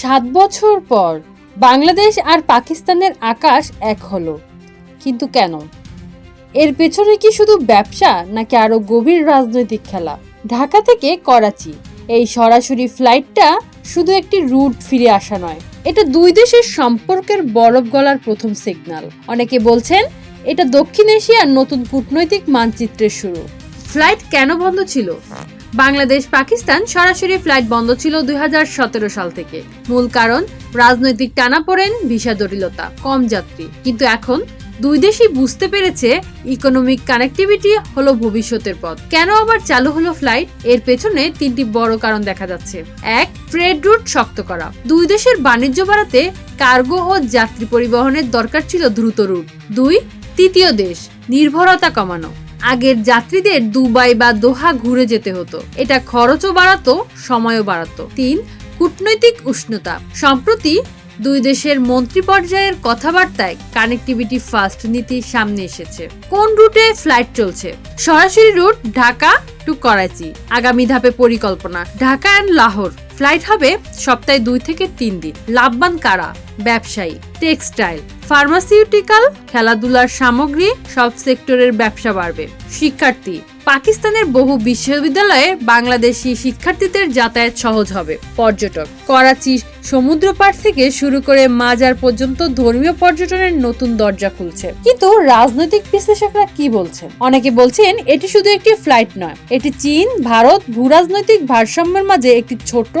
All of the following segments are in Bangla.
সাত বছর পর বাংলাদেশ আর পাকিস্তানের আকাশ এক হলো। কিন্তু কেন? এর পেছনে কি শুধু ব্যবসা নাকি আরও গভীর রাজনৈতিক খেলা? ঢাকা থেকে করাচি। এই সরাসরি ফ্লাইটটা শুধু একটি রুট ফিরে আসা নয়, এটা দুই দেশের সম্পর্কের বরফ গলার প্রথম সিগন্যাল অনেকে বলছেন, এটা দক্ষিণ এশিয়ার নতুন কূটনৈতিক মানচিত্রের শুরু। ফ্লাইট কেন বন্ধ ছিল? বাংলাদেশ পাকিস্তান সরাসরি ফ্লাইট বন্ধ ছিল দুই হাজার সতেরো সাল থেকে। মূল কারণ, রাজনৈতিক টানাপোড়েন ভিসা জটিলতা, কম যাত্রী। কিন্তু এখন দুই দেশই বুঝতে পেরেছে ইকোনমিক কানেক্টিভিটি হলো ভবিষ্যতের পথ। কেন আবার চালু হলো ফ্লাইট? এর পেছনে তিনটি বড় কারণ দেখা যাচ্ছে। এক, ট্রেড রুট শক্ত করা। দুই দেশের বাণিজ্য বাড়াতে কার্গো ও যাত্রী পরিবহনের দরকার ছিল দ্রুত রুট দুই, তৃতীয় দেশ, নির্ভরতা কমানো। আগের যাত্রীদের দুবাই বা দোহা ঘুরে যেতে হতো। এটা খরচও বাড়াতো, সময়ও বাড়াতো। তিন, কূটনৈতিক উষ্ণতা। সম্প্রতি দুই দেশের মন্ত্রী পর্যায়ের কথাবার্তায় কানেক্টিভিটি ফার্স্ট নীতি সামনে এসেছে। কোন রুটে ফ্লাইট চলছে? সরাসরি রুট ঢাকা টু করাচি আগামী ধাপে পরিকল্পনা। ঢাকা অ্যান্ড লাহোর। ফ্লাইট হবে সপ্তাহে দুই থেকে তিন দিন। লাভবান কারা? ব্যবসায়ী। টেক্সটাইল ফার্মাসিউটিক্যাল খেলাধুলার সামগ্রী। সব সেক্টরের ব্যবসা বাড়বে। শিক্ষার্থী। পাকিস্তানের বহু বিশ্ববিদ্যালয়ে বাংলাদেশি শিক্ষার্থীদের যাতায়াত সহজ হবে। পর্যটক। করাচি সমুদ্র পাড় থেকে শুরু করে মাজার পর্যন্ত ধর্মীয় পর্যটনের নতুন দরজা খুলছে। কিন্তু রাজনৈতিক বিশ্লেষকরা কি বলছেন? অনেকে বলছেন এটি শুধু একটি ফ্লাইট নয়, এটি চীন, ভারত ভূরাজনৈতিক ভারসাম্যের মাঝে একটি ছোট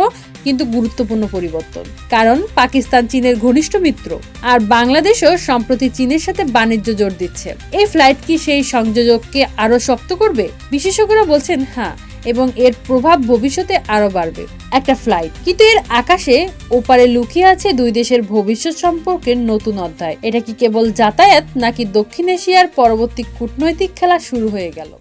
কিন্তু গুরুত্বপূর্ণ পরিবর্তন। কারণ পাকিস্তান চীনের ঘনিষ্ঠ মিত্র, আর বাংলাদেশও সম্প্রতি চীনের সাথে বাণিজ্য জোর দিচ্ছে। এই ফ্লাইট কি সেই সংযোজককে আরও শক্ত করবে? বিশেষজ্ঞরা বলছেন হ্যাঁ এবং এর প্রভাব ভবিষ্যতে আরও বাড়বে। একটা ফ্লাইট কিন্তু এর আকাশে ওপারে লুকিয়ে আছে দুই দেশের ভবিষ্যৎ সম্পর্কের নতুন অধ্যায়। এটা কি কেবল যাতায়াত নাকি দক্ষিণ এশিয়ার পরবর্তী কূটনৈতিক খেলা শুরু হয়ে গেল?